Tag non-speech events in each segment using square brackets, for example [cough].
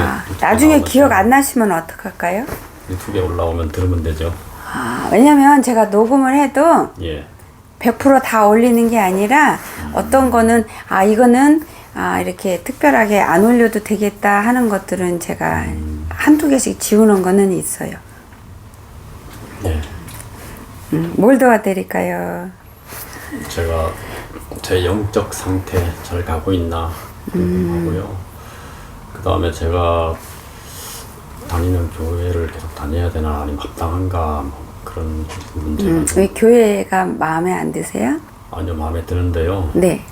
아, 유튜브에 나중에 기억 안 나시면 어떡할까요? 유튜브에 올라오면 들으면 되죠. 아, 왜냐면 제가 녹음을 해도 예. 100%다 올리는 게 아니라 어떤 거는 아 이거는 아 이렇게 특별하게 안 올려도 되겠다 하는 것들은 제가 한두 개씩 지우는 거는 있어요. 예. 음, 뭘 도와드릴까요? 제가 제 영적 상태 잘 가고 있나 궁금하고요. 그 다음에 제가 다니는 교회를 계속 다녀야 되나 아니면 합당한가 뭐 그런 문제가 음, 좀왜 교회가 마음에 안 드세요? 아니요 마음에 드는데요. 네,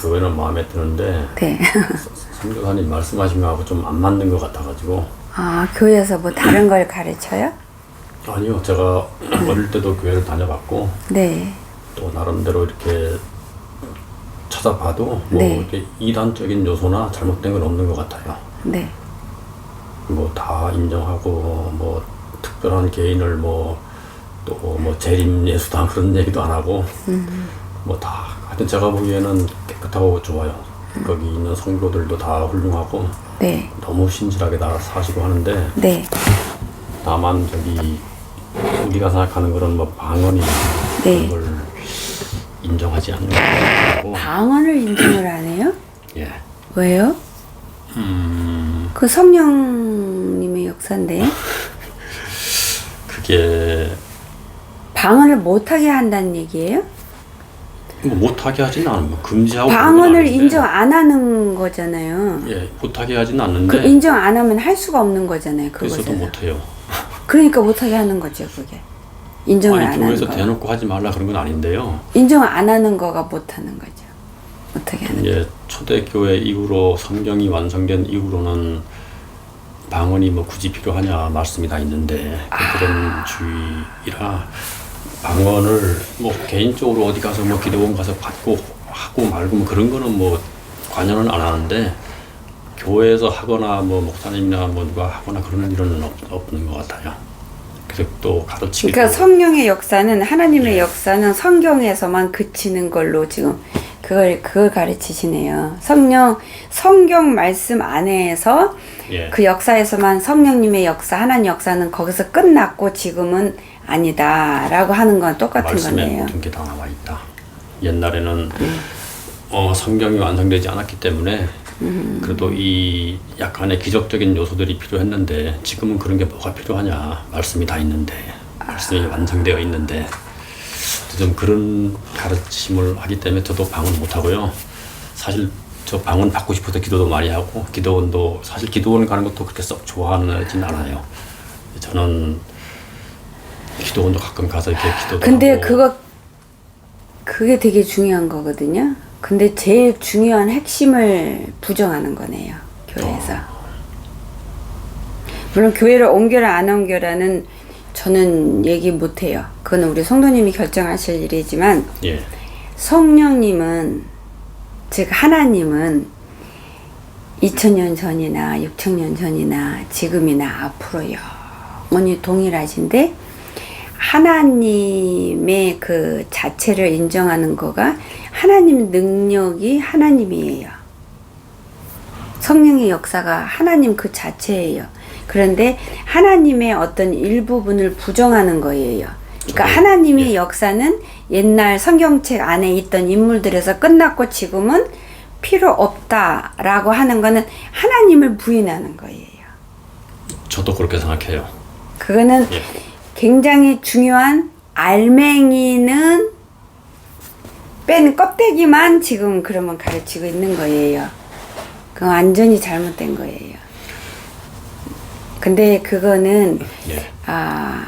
교회는 마음에 드는데 네. [laughs] 선교사님 말씀하신 거하고 좀 안 맞는 것 같아가지고 아 교회에서 뭐 다른 걸 가르쳐요? 아니요 제가 [clears throat] 어릴 때도 교회를 다녀봤고 네, 또 나름대로 이렇게 찾아봐도 뭐 네. 이렇게 이단적인 요소나 잘못된 건 없는 것 같아요. 네. 뭐 다 인정하고 뭐 특별한 개인을 뭐 또 뭐 재림 예수당 [laughs] 그런 얘기도 안 하고 뭐다 하여튼 제가 보기에는 깨끗하고 좋아요. 거기 있는 성도들도 다 훌륭하고 네, 너무 신실하게 다 사시고 하는데 네, 다만 저기 우리가 생각하는 그런 뭐 방언이나 네. 그런 걸 인정하지 않는 것 같고 방언을 인정을 안 해요? [clears throat] 예. 왜요? 음 그 성령님의 역사인데 [laughs] 그게 방언을 못하게 한다는 얘기예요? 뭐 못하게 하지는 않아요. 뭐 금지하고 그런 건 방언을 아닌데. 인정 안 하는 거잖아요. 예 못하게 하지는 않는데 그 인정 안 하면 할 수가 없는 거잖아요. 그래서도. 못해요. [laughs] 그러니까 못하게 하는 거죠, 그게. 인정을 아니 안 하는 교회에서 거. 대놓고 하지 말라 그런 건 아닌데요. 인정을 안 하는 거가 못하는 거죠. 못하게 하는. 이제 초대교회 이후로 성경이 완성된 이후로는 방언이 뭐 굳이 필요하냐 말씀이 다 있는데 그런 주의라 방언을 뭐 개인적으로 어디 가서 뭐 기도원 가서 받고 하고 말고 뭐 그런 거는 뭐 관여는 안 하는데 교회에서 하거나 뭐 목사님이나 뭐 누가 하거나 그러는 일은 없, 없는 것 같아요. 그래서 또 가르치기도 그러니까 성령의 역사는 예. 하나님의 역사는 성경에서만 그치는 걸로 지금 그걸 그걸 가르치시네요. 성령 성경 말씀 안에서 예. 그 역사에서만 성령님의 역사, 하나님 역사는 거기서 끝났고 지금은 아니다라고 하는 건 똑같은 거네요. 모든 게 다 나와 있다. 옛날에는 어, 성경이 완성되지 않았기 때문에 그래도 이 약간의 기적적인 요소들이 필요했는데 지금은 그런 게 뭐가 필요하냐 말씀이 다 있는데 말씀이 완성되어 있는데 좀 그런 가르침을 하기 때문에 저도 방언 못 하고요. 사실 저 방언 받고 싶어서 기도도 많이 하고 기도원도 사실 기도원 가는 것도 그렇게 썩 좋아하진 않아요. 저는 기도원도 가끔 가서 이렇게 기도도 근데 하고 그거 그게 되게 중요한 거거든요. 근데 제일 중요한 핵심을 부정하는 거네요. 교회에서. 물론 교회를 옮겨라 안 옮겨라는 저는 얘기 못 해요. 그거는 우리 성도님이 결정하실 일이지만 예. 성령님은 즉 하나님은 2000년 전이나 6000년 전이나 지금이나 앞으로 영원히 동일하신데 하나님의 그 자체를 인정하는 거가 하나님 능력이 하나님이에요. 성령의 역사가 하나님 그 자체예요. 그런데 하나님의 어떤 일부분을 부정하는 거예요. 그러니까 하나님의 예. 역사는 옛날 성경책 안에 있던 인물들에서 끝났고 지금은 필요 없다라고 하는 거는 하나님을 부인하는 거예요. 저도 그렇게 생각해요. 그거는 예. 굉장히 중요한 알맹이는 뺀 껍데기만 지금 그러면 가르치고 있는 거예요. 그건 완전히 잘못된 거예요. 근데 그거는 예. 아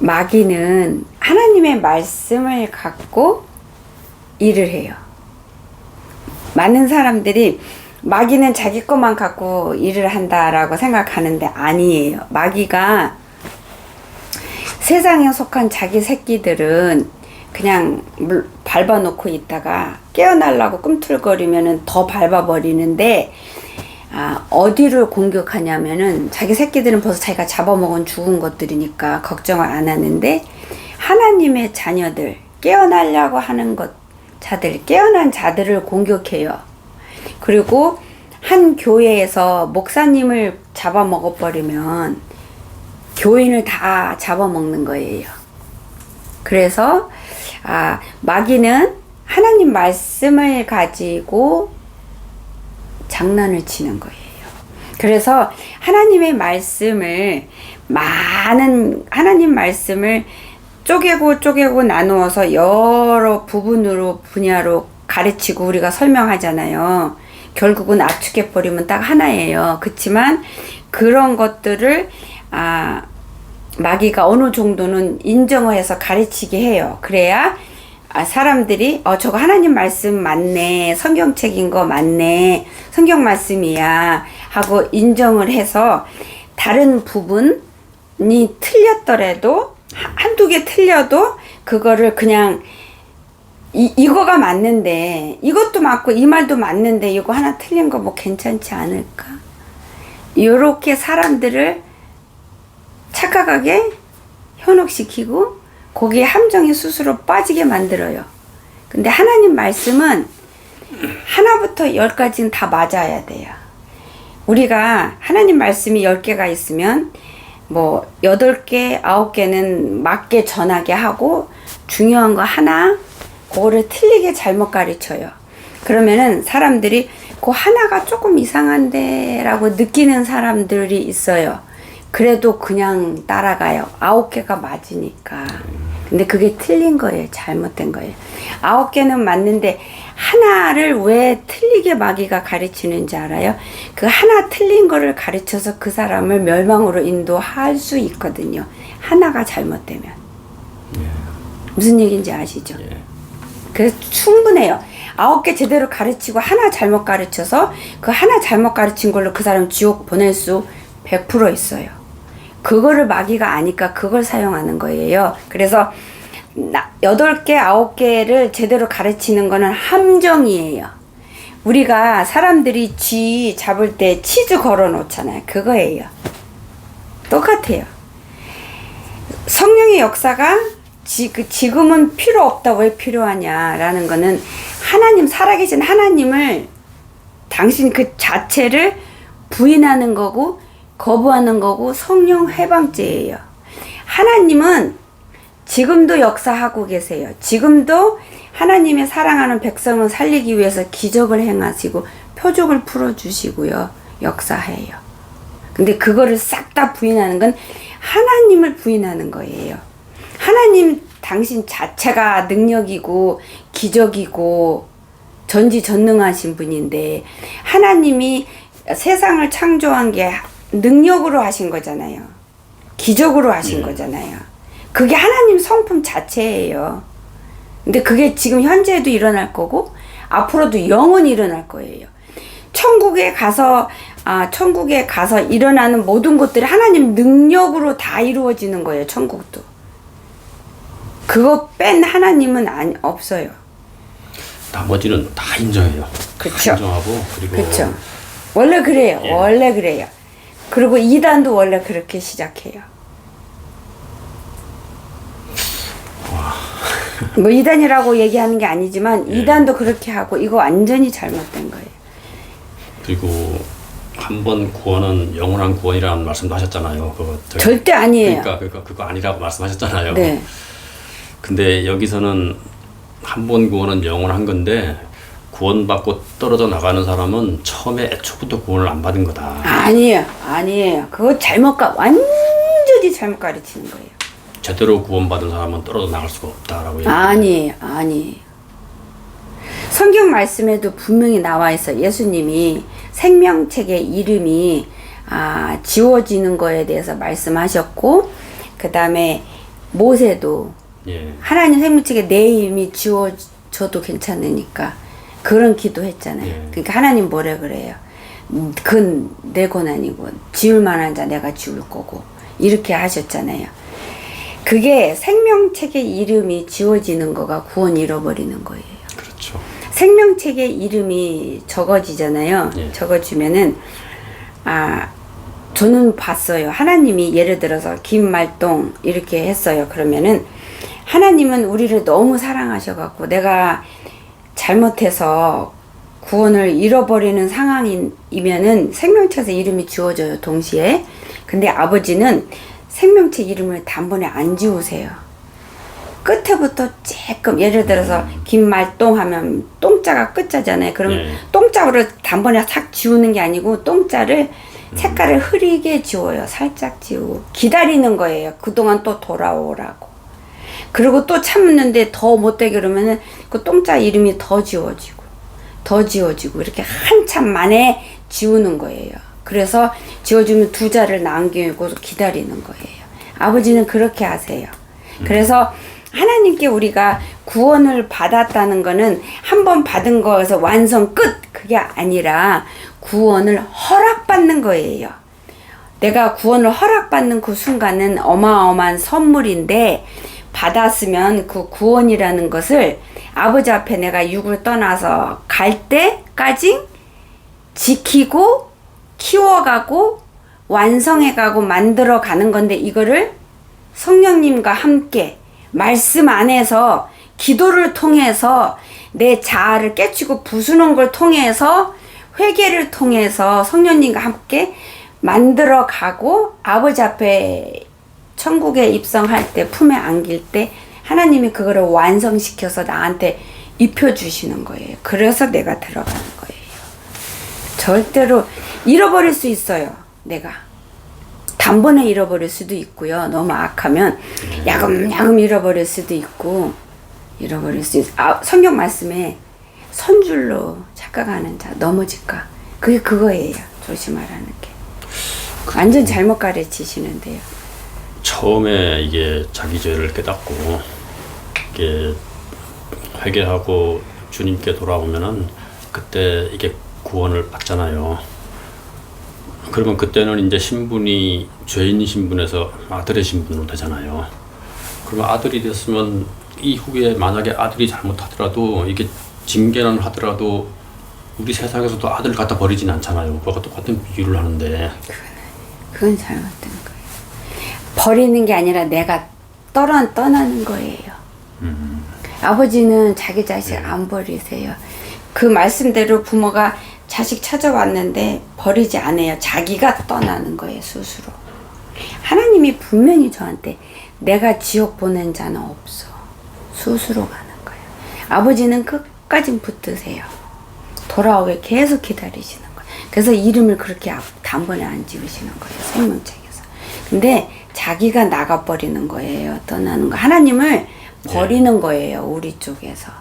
마귀는 하나님의 말씀을 갖고 일을 해요. 많은 사람들이 마귀는 자기 것만 갖고 일을 한다라고 생각하는데 아니에요. 마귀가 세상에 속한 자기 새끼들은 그냥 물 밟아놓고 있다가 깨어나려고 꿈틀거리면은 더 밟아버리는데 아, 어디를 공격하냐면은 자기 새끼들은 벌써 자기가 잡아먹은 죽은 것들이니까 걱정을 안 하는데 하나님의 자녀들 깨어나려고 하는 것 자들 깨어난 자들을 공격해요. 그리고 한 교회에서 목사님을 잡아먹어 버리면 교인을 다 잡아먹는 거예요. 그래서 아, 마귀는 하나님 말씀을 가지고 장난을 치는 거예요. 그래서 하나님의 말씀을 많은 하나님 말씀을 쪼개고 쪼개고 나누어서 여러 부분으로 분야로 가르치고 우리가 설명하잖아요. 결국은 압축해 버리면 딱 하나예요. 그렇지만 그런 것들을 아 마귀가 어느 정도는 인정을 해서 가르치게 해요. 그래야 아, 사람들이 어 저거 하나님 말씀 맞네 성경책인 거 맞네 성경 말씀이야 하고 인정을 해서 다른 부분이 틀렸더라도 한- 한두 개 틀려도 그거를 그냥 이, 이거가 맞는데 이것도 맞고 이 말도 맞는데 이거 하나 틀린 거 뭐 괜찮지 않을까 요렇게 사람들을 착각하게 현혹시키고 거기에 함정에 스스로 빠지게 만들어요. 근데 하나님 말씀은 하나부터 열까지는 다 맞아야 돼요. 우리가 하나님 말씀이 열 개가 있으면 뭐 여덟 개, 아홉 개는 맞게 전하게 하고 중요한 거 하나 그거를 틀리게 잘못 가르쳐요. 그러면은 사람들이 그 하나가 조금 이상한데 라고 느끼는 사람들이 있어요. 그래도 그냥 따라가요. 아홉 개가 맞으니까. 근데 그게 틀린 거예요. 잘못된 거예요. 아홉 개는 맞는데 하나를 왜 틀리게 마귀가 가르치는지 알아요? 그 하나 틀린 거를 가르쳐서 그 사람을 멸망으로 인도할 수 있거든요. 하나가 잘못되면. 무슨 얘기인지 아시죠? 예. 그래서 충분해요. 아홉 개 제대로 가르치고 하나 잘못 가르쳐서 그 하나 잘못 가르친 걸로 그 사람 지옥 보낼 수 100% 있어요. 그거를 마귀가 아니까 그걸 사용하는 거예요. 그래서 나- 여덟 개, 아홉 개를 제대로 가르치는 거는 함정이에요. 우리가 사람들이 쥐 잡을 때 치즈 걸어 놓잖아요. 그거예요. 똑같아요. 성령의 역사가 지, 그 지금은 필요 없다 왜 필요하냐라는 거는 하나님 살아계신 하나님을 당신 그 자체를 부인하는 거고 거부하는 거고 성령 해방죄예요. 하나님은 지금도 역사하고 계세요. 지금도 하나님의 사랑하는 백성을 살리기 위해서 기적을 행하시고 표적을 풀어주시고요. 역사해요. 근데 그거를 싹 다 부인하는 건 하나님을 부인하는 거예요. 하나님 당신 자체가 능력이고 기적이고 전지전능하신 분인데 하나님이 세상을 창조한 게 능력으로 하신 거잖아요. 기적으로 하신 예. 거잖아요. 그게 하나님 성품 자체예요. 근데 그게 지금 현재도 일어날 거고 앞으로도 영원히 일어날 거예요. 천국에 가서 아 천국에 가서 일어나는 모든 것들이 하나님 능력으로 다 이루어지는 거예요. 천국도. 그거 뺀 하나님은 아니, 없어요. 나머지는 다 인정해요. 그쵸. 다 인정하고 그리고 그렇죠. 원래 그래요. 예. 원래 그래요. 그리고 이단도 원래 그렇게 시작해요. 뭐 이단이라고 얘기하는 게 아니지만 예. 이단도 그렇게 하고 이거 완전히 잘못된 거예요. 그리고 한 번 구원은 영원한 구원이라는 말씀도 하셨잖아요. 그거 절대 아니에요. 그러니까 그거 그거 아니라고 말씀하셨잖아요. 네. 근데 여기서는 한 번 구원은 영원한 건데 구원받고 떨어져 나가는 사람은 처음에 애초부터 구원을 안 받은 거다. 아니에요. 아니에요. 그거 잘못 가 완전히 잘못 가르치는 거예요. 제대로 구원받은 사람은 떨어져 나갈 수가 없다라고 얘기해요. 아니에요. 아니에요. 성경 말씀에도 분명히 나와 있어. 예수님이 생명책의 이름이 아, 지워지는 거에 대해서 말씀하셨고 그 다음에 모세도 예. 하나님 생명책에 내 이름이 지워져도 괜찮으니까 그런 기도했잖아요. 예. 그러니까 하나님 뭐래 그래요. 음, 그건 내 권한이고 지울 만한 자 내가 지울 거고 이렇게 하셨잖아요. 그게 생명책의 이름이 지워지는 거가 구원 잃어버리는 거예요. 그렇죠. 생명책의 이름이 적어지잖아요. 예. 적어지면은 아 저는 봤어요. 하나님이 예를 들어서 김말동 이렇게 했어요. 그러면은 하나님은 우리를 너무 사랑하셔갖고 내가 잘못해서 구원을 잃어버리는 상황이면은 생명체에서 이름이 지워져요 동시에. 근데 아버지는 생명체 이름을 단번에 안 지우세요. 끝에부터 조금 예를 들어서 김말똥 하면 똥자가 끝자잖아요. 그러면 네. 똥자로 단번에 싹 지우는 게 아니고 똥자를 색깔을 흐리게 지워요. 살짝 지우고 기다리는 거예요. 그동안 또 돌아오라고 그리고 또 참는데 더 못되게 그러면은 그 똥자 이름이 더 지워지고 더 지워지고 이렇게 한참 만에 지우는 거예요. 그래서 지워주면 두 자를 남기고 기다리는 거예요. 아버지는 그렇게 하세요. 그래서 하나님께 우리가 구원을 받았다는 거는 한 번 받은 거에서 완성 끝 그게 아니라 구원을 허락받는 거예요. 내가 구원을 허락받는 그 순간은 어마어마한 선물인데 받았으면 그 구원이라는 것을 아버지 앞에 내가 육을 떠나서 갈 때까지 지키고 키워가고 완성해가고 만들어가는 건데 이거를 성령님과 함께 말씀 안에서 기도를 통해서 내 자아를 깨치고 부수는 걸 통해서 회개를 통해서 성령님과 함께 만들어 가고 아버지 앞에 천국에 입성할 때 품에 안길 때 하나님이 그거를 완성시켜서 나한테 입혀 주시는 거예요. 그래서 내가 들어가는 거예요. 절대로 잃어버릴 수 있어요. 내가 단번에 잃어버릴 수도 있고요. 너무 악하면 야금야금 잃어버릴 수도 있고 잃어버릴 수 있. 아, 성경 말씀에 선줄로 착각하는 자 넘어질까? 그게 그거예요. 조심하라는 게. 완전 잘못 가르치시는데요. 처음에 이게 자기 죄를 깨닫고 이게 회개하고 주님께 돌아오면은 그때 이게 구원을 받잖아요. 그러면 그때는 이제 신분이 죄인 신분에서 아들의 신분으로 되잖아요. 그러면 아들이 됐으면 이후에 만약에 아들이 잘못하더라도 이게 징계는 하더라도 우리 세상에서도 아들 갖다 버리진 않잖아요. 그거 똑같은 비유를 하는데 그건 잘못된. 버리는 게 아니라 내가 떠나, 떠나는 거예요. 아버지는 자기 자식 안 버리세요. 그 말씀대로 부모가 자식 찾아왔는데 버리지 않아요. 자기가 떠나는 거예요, 스스로. 하나님이 분명히 저한테 내가 지옥 보낸 자는 없어. 스스로 가는 거예요. 아버지는 끝까지 붙드세요. 돌아오게 계속 기다리시는 거예요. 그래서 이름을 그렇게 앞- 단번에 안 지우시는 거예요. 생명책에서. 근데 자기가 나가버리는 거예요. 떠나는 거. 하나님을 버리는 거예요. 우리 쪽에서.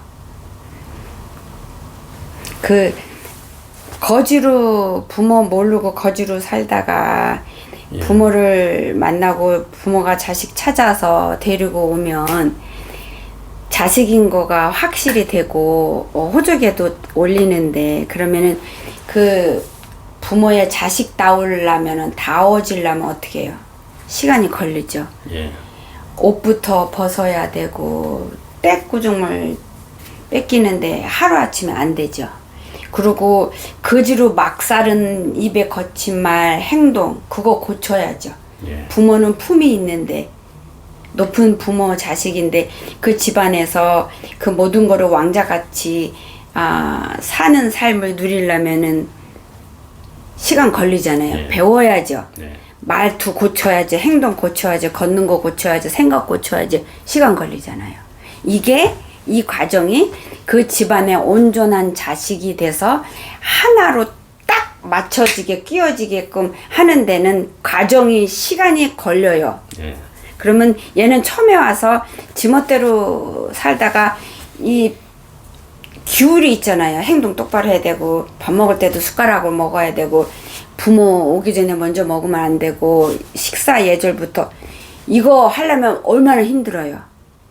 그 거지로 부모 모르고 거지로 살다가 예. 부모를 만나고 부모가 자식 찾아서 데리고 오면 자식인 거가 확실히 되고 어, 호적에도 올리는데 그러면은 그 부모의 자식 다우려면은 다워지려면 어떻게 해요? 시간이 걸리죠. 예. 옷부터 벗어야 되고 떼구중을 뺏기는데 하루아침에 안 되죠. 그리고 거지로 막 살은 입에 거친 말 행동 그거 고쳐야죠. 예. 부모는 품이 있는데 높은 부모 자식인데 그 집안에서 그 모든 거를 왕자같이 아, 사는 삶을 누리려면은 시간 걸리잖아요. 네. 배워야죠. 네. 말투 고쳐야지, 행동 고쳐야지, 걷는 거 고쳐야지, 생각 고쳐야지, 시간 걸리잖아요. 이게 이 과정이 그 집안의 온전한 자식이 돼서 하나로 딱 맞춰지게 끼워지게끔 하는 데는 과정이 시간이 걸려요. 예. 그러면 얘는 처음에 와서 지멋대로 살다가 이 기울이 있잖아요. 행동 똑바로 해야 되고 밥 먹을 때도 숟가락을 먹어야 되고 부모 오기 전에 먼저 먹으면 안 되고 식사 예절부터 이거 하려면 얼마나 힘들어요.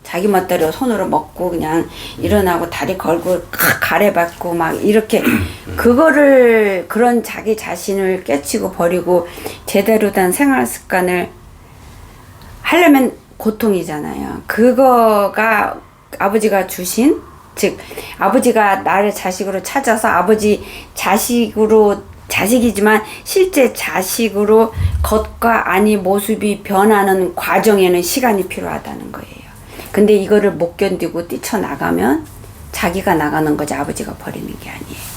자기 멋대로 손으로 먹고 그냥 일어나고 다리 걸고 칵 가래받고 막 이렇게 [clears throat] 그거를 그런 자기 자신을 깨치고 버리고 제대로 된 생활 습관을 하려면 고통이잖아요. 그거가 아버지가 주신 즉 아버지가 나를 자식으로 찾아서 아버지 자식으로 자식이지만 실제 자식으로 겉과 안이 모습이 변하는 과정에는 시간이 필요하다는 거예요. 근데 이거를 못 견디고 뛰쳐나가면 자기가 나가는 거지 아버지가 버리는 게 아니에요.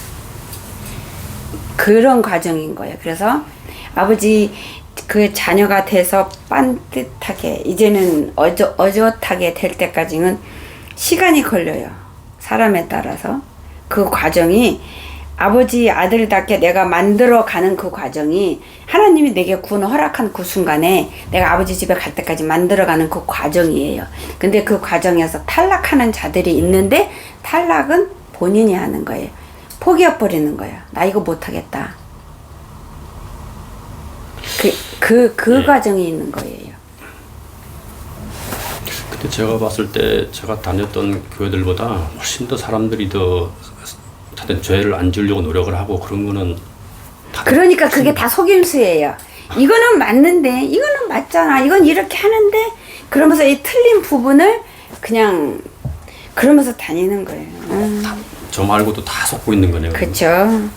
그런 과정인 거예요. 그래서 아버지 그 자녀가 돼서 빤듯하게 이제는 어저, 어젓하게 될 때까지는 시간이 걸려요. 사람에 따라서 그 과정이 아버지 아들답게 내가 만들어 가는 그 과정이 하나님이 내게 구원을 허락한 그 순간에 내가 아버지 집에 갈 때까지 만들어 가는 그 과정이에요. 근데 그 과정에서 탈락하는 자들이 있는데 탈락은 본인이 하는 거예요. 포기해 버리는 거예요. 나 이거 못 하겠다. 그 그그 예. 과정이 있는 거예요. 근데 제가 봤을 때 제가 다녔던 교회들보다 훨씬 더 사람들이 더 다들 죄를 안 지으려고 노력을 하고 그런 거는 다 그러니까 그게 다 속임수예요. 이거는 맞는데, 이거는 맞잖아. 이건 이렇게 하는데, 그러면서 이 틀린 부분을 그냥 그러면서 다니는 거예요. 음, 저 말고도 다 속고 있는 거네요. 그쵸.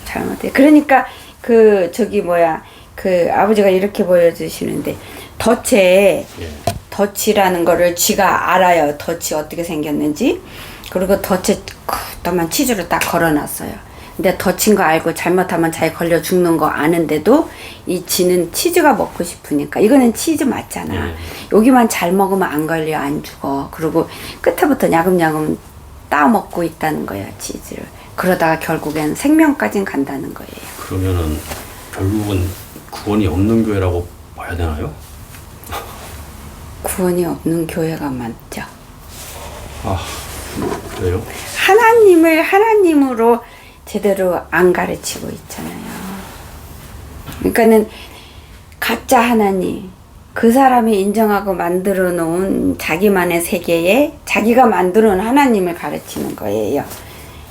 잘못해. 그러니까 그 저기 뭐야 그 아버지가 이렇게 보여주시는데 덫에 예. 덫이라는 거를 쥐가 알아요. 덫이 어떻게 생겼는지. 그리고 덫에 크다만 치즈를 딱 걸어놨어요. 근데 덫인 거 알고 잘못하면 자기 걸려 죽는 거 아는데도 이 쥐는 치즈가 먹고 싶으니까 이거는 치즈 맞잖아. 예. 여기만 잘 먹으면 안 걸려 안 죽어. 그리고 끝에부터 야금야금 따 먹고 있다는 거야 치즈를. 그러다가 결국엔 생명까진 간다는 거예요. 그러면은 결국은 구원이 없는 교회라고 봐야 되나요? 구원이 없는 교회가 많죠. 아 그래요? 하나님을 하나님으로 제대로 안 가르치고 있잖아요. 그러니까는 가짜 하나님, 그 사람이 인정하고 만들어 놓은 자기만의 세계에 자기가 만들어 놓은 하나님을 가르치는 거예요.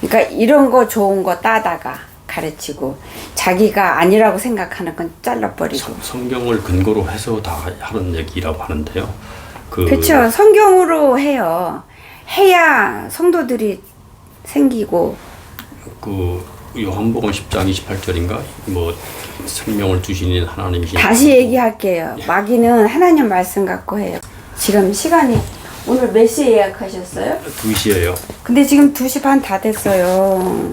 그러니까 이런 거 좋은 거 따다가 가르치고 자기가 아니라고 생각하는 건 잘라버리고. 성, 성경을 근거로 해서 다 하는 얘기라고 하는데요. 그 그렇죠. 성경으로 해요. 해야 성도들이 생기고 그 요한복음 10장 28절인가 뭐 생명을 주시는 하나님이신 다시 얘기할게요. 마귀는 하나님 말씀 갖고 해요. 지금 시간이 오늘 몇 시에 예약하셨어요? 2시예요. 근데 지금 2시 반 다 됐어요.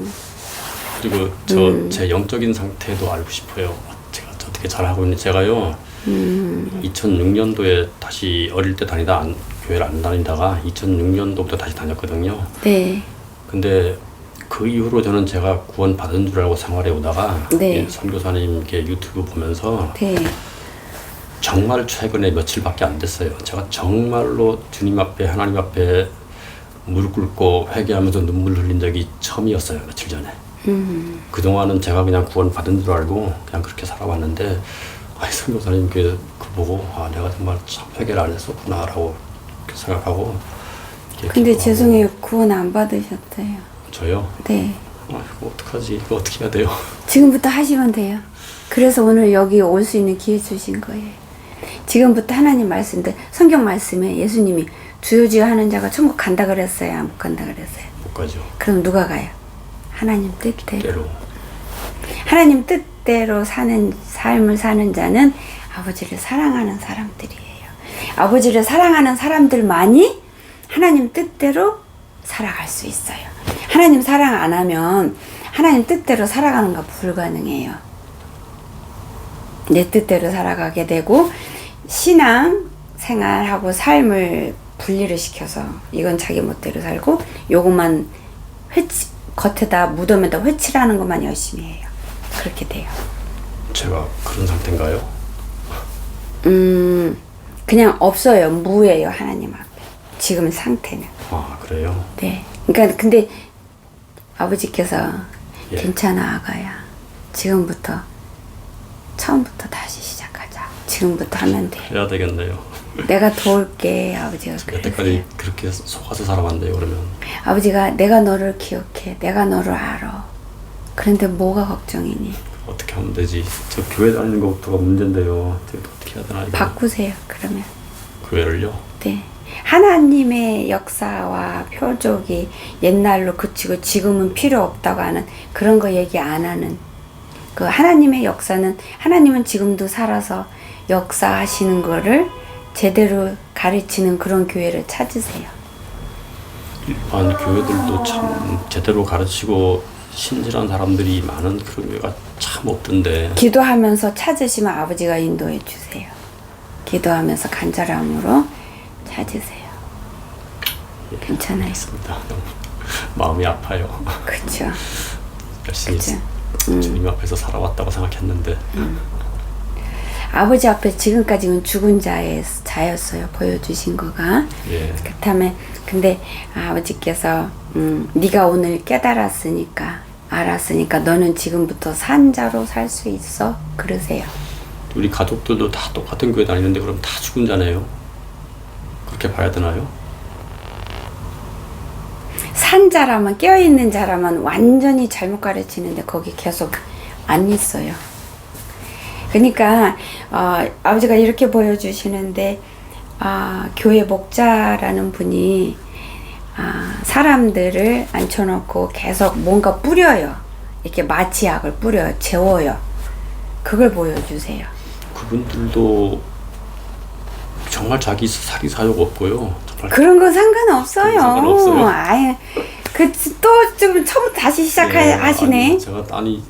그리고 저 음. 제 영적인 상태도 알고 싶어요. 제가 어떻게 잘하고 있는지 제가요. 음. 2006년도에 다시 어릴 때 다니다 안, 교회를 안 다니다가 2006년도부터 다시 다녔거든요. 네. 근데 그 이후로 저는 제가 구원 받은 줄 알고 생활해 오다가 네. 이 선교사님께 유튜브 보면서 네. 정말 최근에 며칠밖에 안 됐어요. 제가 정말로 주님 앞에 하나님 앞에 무릎 꿇고 회개하면서 눈물 흘린 적이 처음이었어요. 며칠 전에. 음. 그동안은 제가 그냥 구원 받은 줄 알고 그냥 그렇게 살아왔는데 아이 선교사님께 그 보고 아 내가 정말 참 회개를 안 했었구나라고 생각하고 근데 죄송해요. 구원 안 받으셨대요. 저요? 네. 아 이거 어떡하지? 이거 어떻게 해야 돼요? 지금부터 하시면 돼요. 그래서 오늘 여기 올 수 있는 기회 주신 거예요. 지금부터 하나님 말씀들 성경 말씀에 예수님이 주여주여 하는 자가 천국 간다 그랬어요. 안 간다 그랬어요. 못 가죠. 그럼 누가 가요? 하나님 뜻대로. 하나님 뜻대로 사는 삶을 사는 자는 아버지를 사랑하는 사람들이에요. 아버지를 사랑하는 사람들만이 하나님 뜻대로 살아갈 수 있어요. 하나님 사랑 안 하면 하나님 뜻대로 살아가는 거 불가능해요. 내 뜻대로 살아가게 되고 신앙 생활하고 삶을 분리를 시켜서 이건 자기 멋대로 살고 요것만 회치, 겉에다 무덤에다 회칠하는 것만 열심히 해요. 그렇게 돼요. 제가 그런 상태인가요? 음, 그냥 없어요. 무예요. 하나님 앞에. 지금 상태는. 아 그래요? 네. 그러니까 근데 아버지께서 예. 괜찮아 아가야. 지금부터 처음부터 다시 시작하자. 지금부터 하면 돼. 해야 되겠네요. 내가 도울게 아버지가 그러세요. 그렇게 속아서 살아왔네요. 그러면 아버지가 내가 너를 기억해. 내가 너를 알아. 그런데 뭐가 걱정이니? 어떻게 하면 되지? 저 교회 다니는 것부터가 문제인데요. 어떻게 해야 되나 이거 바꾸세요. 그러면. 교회를요? 네. 하나님의 역사와 표적이 옛날로 그치고 지금은 필요 없다고 하는 그런 거 얘기 안 하는 그 하나님의 역사는 하나님은 지금도 살아서 역사하시는 거를 제대로 가르치는 그런 교회를 찾으세요. 일반 교회들도 참 제대로 가르치고 신실한 사람들이 많은 그런 교회가 참 없던데 기도하면서 찾으시면 아버지가 인도해 주세요. 기도하면서 간절함으로 찾으세요. 괜찮아요. 있습니다. 너무 마음이 아파요. 그렇죠. 열심히 그치. 주님 앞에서 살아왔다고 생각했는데 아버지 앞에 지금까지는 죽은 자의 자였어요. 보여주신 거가. 예. 그렇다면 근데 아버지께서 음, 네가 오늘 깨달았으니까 알았으니까 너는 지금부터 산 자로 살 수 있어 그러세요. 우리 가족들도 다 똑같은 교회 다니는데 그럼 다 죽은 자네요. 그렇게 봐야 되나요? 산 자라면 깨어 있는 자라면 완전히 잘못 가르치는데 거기 계속 안 있어요. 그러니까 어, 아버지가 이렇게 보여주시는데 아, 교회 목자라는 분이 아, 사람들을 앉혀놓고 계속 뭔가 뿌려요. 이렇게 마취약을 뿌려요. 재워요. 그걸 보여주세요. 그분들도 정말 자기 살이 사욕 없고요. 그런 거 상관없어요. 상관없어요? 아예 그또 좀 처음 다시 예, 시작하시네. 아니, 제가 아니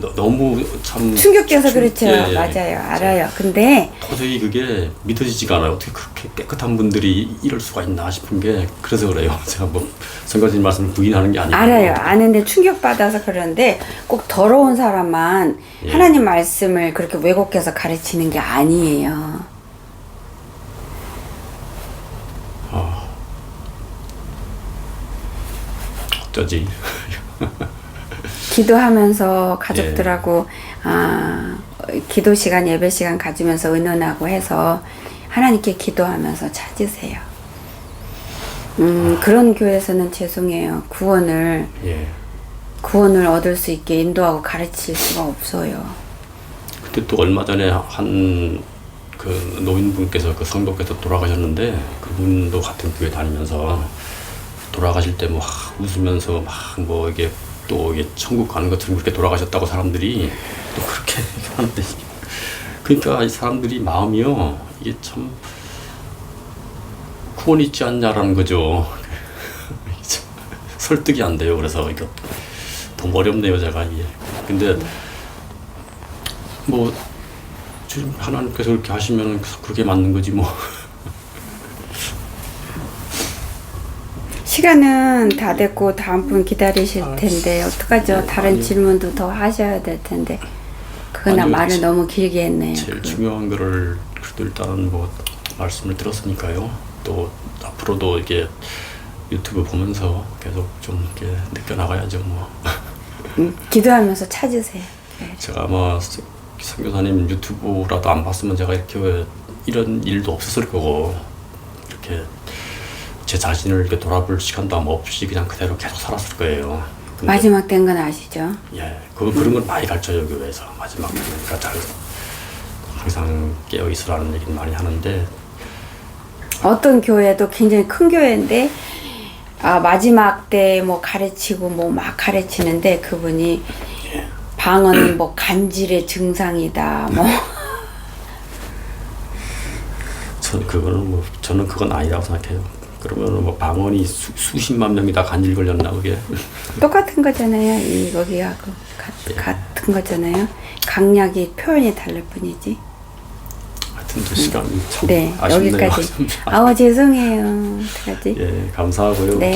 너, 너무 참 충격돼서 충- 그렇죠. 예, 예. 맞아요. 알아요. 근데 도저히 그게 믿어지지가 않아요. 어떻게 그렇게 깨끗한 분들이 이럴 수가 있나 싶은 게 그래서 그래요. [laughs] 제가 뭐 성가신 말씀을 부인하는 게 아니고 알아요. 아는데 충격받아서 그런데 꼭 더러운 사람만 예. 하나님 말씀을 그렇게 왜곡해서 가르치는 게 아니에요. 어쩌지? [laughs] 기도하면서 가족들하고 예. 아 기도 시간 예배 시간 가지면서 의논하고 해서 하나님께 기도하면서 찾으세요. 음 그런 교회에서는 죄송해요. 구원을 예. 구원을 얻을 수 있게 인도하고 가르칠 수가 없어요. 그때 또 얼마 전에 한 그 노인분께서 그 성도께서 돌아가셨는데 그분도 같은 교회 다니면서 돌아가실 때 뭐 웃으면서 막 뭐 이게 또 이게 천국 가는 것처럼 그렇게 돌아가셨다고 사람들이 또 그렇게 하는데 그러니까 이 사람들이 마음이요 이게 참 구원 있지 않냐라는 거죠. [laughs] 설득이 안 돼요. 그래서 이거 더 어렵네요 제가 이게. 근데 뭐 지금 하나님께서 그렇게 하시면 그렇게 맞는 거지 뭐. [laughs] 시간은 다 됐고 다음 분 기다리실 아, 텐데 어떡하죠? 다른 아니. 질문도 더 하셔야 될 텐데 그거나 아니요, 말을 지- 너무 길게 했네요. 제일. 중요한 거를 그래도 일단은 뭐 말씀을 들었으니까요. 또 앞으로도 이게 유튜브 보면서 계속 좀 이렇게 느껴 나가야죠 뭐. 음, 기도하면서 찾으세요. 네. 제가 아마 선교사님 유튜브라도 안 봤으면 제가 이렇게 왜 이런 일도 없었을 거고 이렇게 제 자신을 이렇게 돌아볼 시간도 아마 없이 그냥 그대로 계속 살았을 거예요. 근데 마지막 된 건 아시죠? 예, 그, 그런 걸 많이 가르쳐요, 교회에서. 마지막, 그러니까 잘, 항상 깨어 있으라는 얘기를 많이 하는데, 어떤 교회도 굉장히 큰 교회인데 아, 마지막 때 뭐 가르치고 뭐 막 가르치는데 그분이 방언은 뭐 간질의 증상이다 뭐 저, 그거는 뭐, 저는 그건 아니라고 생각해요. 그러면 뭐 방언이 수, 수십만 명이 다 간질 걸렸나, 그게? [laughs] 똑같은 거잖아요. 이 거기하고 가- 같은 거잖아요. 강약이 표현이 다를 뿐이지. 하여튼 또 시간이 참 네, 아쉽네요. 여기까지. [laughs] 아우 죄송해요. 어떡하지? 예, 감사하고요. 네.